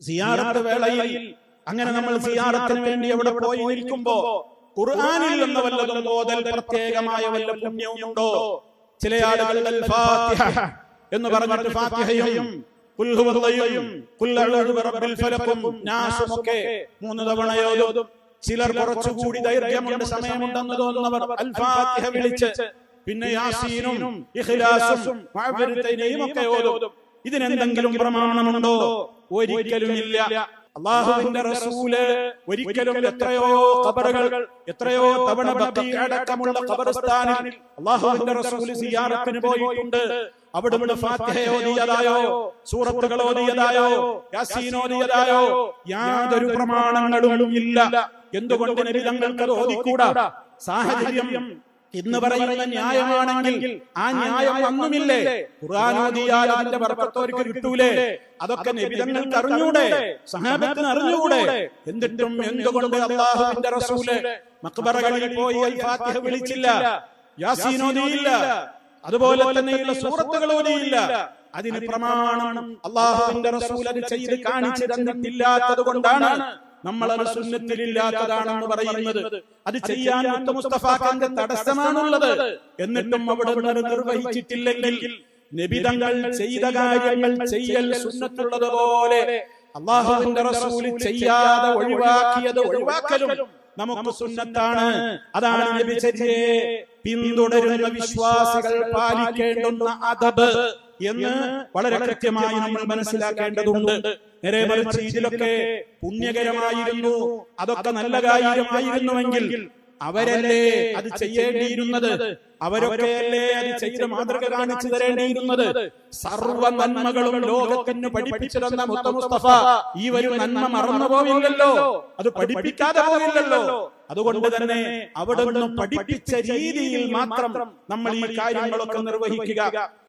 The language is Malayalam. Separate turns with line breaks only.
സിയാറത്ത് വേളയിൽ അങ്ങനെ നമ്മൾ സിയാറത്തിന് വേണ്ടി അവിടെ പോയി നിൽക്കുമ്പോ ഖുർആനിൽ നിന്ന് വല്ലതും ഓതൽ പ്രത്യേകമായ വല്ല പുണ്യവും ഉണ്ടോ ചില ആളുകൾ എന്ന് പറഞ്ഞിട്ട് ഫാത്തിഹയും ഒക്കെ മൂന്ന് തവണയോതും ചിലർ കുറച്ചുകൂടി ദൈർഘ്യമുണ്ട് സമയമുണ്ടെന്ന് തോന്നുന്നവർ അൽ ഫാത്തിഹ വിളിച്ച് പിന്നെ യാസീനും ഇഖ്ലാസും ഒക്കെ ഓതും ഇതിനെന്തെങ്കിലും പ്രമാണമുണ്ടോ? ഒരിക്കലുമില്ല. അള്ളാഹുവിന്റെ റസൂൽ ഒരിക്കലും എത്രയോ കബറുകൾ എത്രയോ തവണ അടക്കമുള്ള ഖബർസ്ഥാനിൽ അള്ളാഹുവിന്റെ റസൂൽ സിയാറത്തിന് പോയിട്ടുണ്ട്. അവിടുന്ന് ഓതിയതായോ സൂറത്തുകൾ ഓതിയതായോ യാസീൻ യാതൊരു പ്രമാണങ്ങളും ഇല്ല എന്തുകൊണ്ട് നബി തങ്ങൾക്ക് ഓതിക്കൂടാ? സാഹചര്യം എന്ന് പറയുന്ന ന്യായമാണെങ്കിൽ ആ ന്യായം അന്നുമില്ലേ ഖുർആൻ ഓതിയാൽ അതിന്റെ ബർക്കത്തോർക്ക് കിട്ടൂലേ? അതൊക്കെ നബിതങ്ങൾക്ക് അറിഞ്ഞൂടെ? സഹാബത്തിന് അറിഞ്ഞുകൂടെ എന്നിട്ടും എന്തുകൊണ്ട് അള്ളാഹുവിന്റെ റസൂൽ മക്ബറകളിൽ പോയി ഫാത്തിഹ വിളിച്ചില്ല. യാസീനോദിയില്ല അതുപോലെ തന്നെയുള്ള സൂറത്തുകൾ ഓതിയില്ല അതിന് പ്രമാണം അള്ളാഹുവിന്റെ റസൂൽ അത് ചെയ്ത് കാണിച്ചു തന്നിട്ടില്ലാത്തത് കൊണ്ടാണ് നമ്മൾ അത് സുന്നത്തിലില്ലാത്തതാണെന്ന് പറയുന്നത്. അത് ചെയ്യാൻ മുത്ത മുസ്തഫാഖാന്റെ തടസ്സമാണുള്ളത്. എന്നിട്ടും അവിടെ നിർവഹിച്ചിട്ടില്ലെങ്കിൽ നബിതങ്ങൾ ചെയ്ത കാര്യങ്ങൾ ചെയ്യൽ സുന്നത്തുള്ളതുപോലെ അള്ളാഹുവിന്റെ റസൂൽ ചെയ്യാതെ ഒഴിവാക്കിയത് ഒഴിവാക്കലും നമുക്ക് സുന്നത്താണ്. അതാണ് നബിചര്യയെ പിന്തുടരുന്ന വിശ്വാസികൾ പാലിക്കേണ്ടുന്ന അദബ്. എന്ന് വളരെ കൃത്യമായി നമ്മൾ മനസ്സിലാക്കേണ്ടതുണ്ട്. നേരെ മറിച്ച് ഇതിലൊക്കെ പുണ്യകരമായിരുന്നു. അതൊക്കെ നല്ല കാര്യമായിരുന്നുവെങ്കിൽ അവരല്ലേ അത് ചെയ്യേണ്ടിയിരുന്നത്? അവരൊക്കെയല്ലേ അത് ചെയ്ത് മാതൃക കാണിച്ചു തരേണ്ടിയിരുന്നത്? സർവ നന്മകളും ലോകത്തിന് പഠിപ്പിച്ചു തന്ന മുത്ത മുസ്തഫ ഈ ഒരു നന്മ മറന്നു പോവില്ലല്ലോ. അത് പഠിപ്പിക്കാതെ പോവില്ലല്ലോ. അതുകൊണ്ട് തന്നെ അവിടെ നിന്നും പഠിപ്പിച്ച രീതിയിൽ മാത്രം നമ്മൾ ഈ കാര്യങ്ങളൊക്കെ നിർവഹിക്കുക.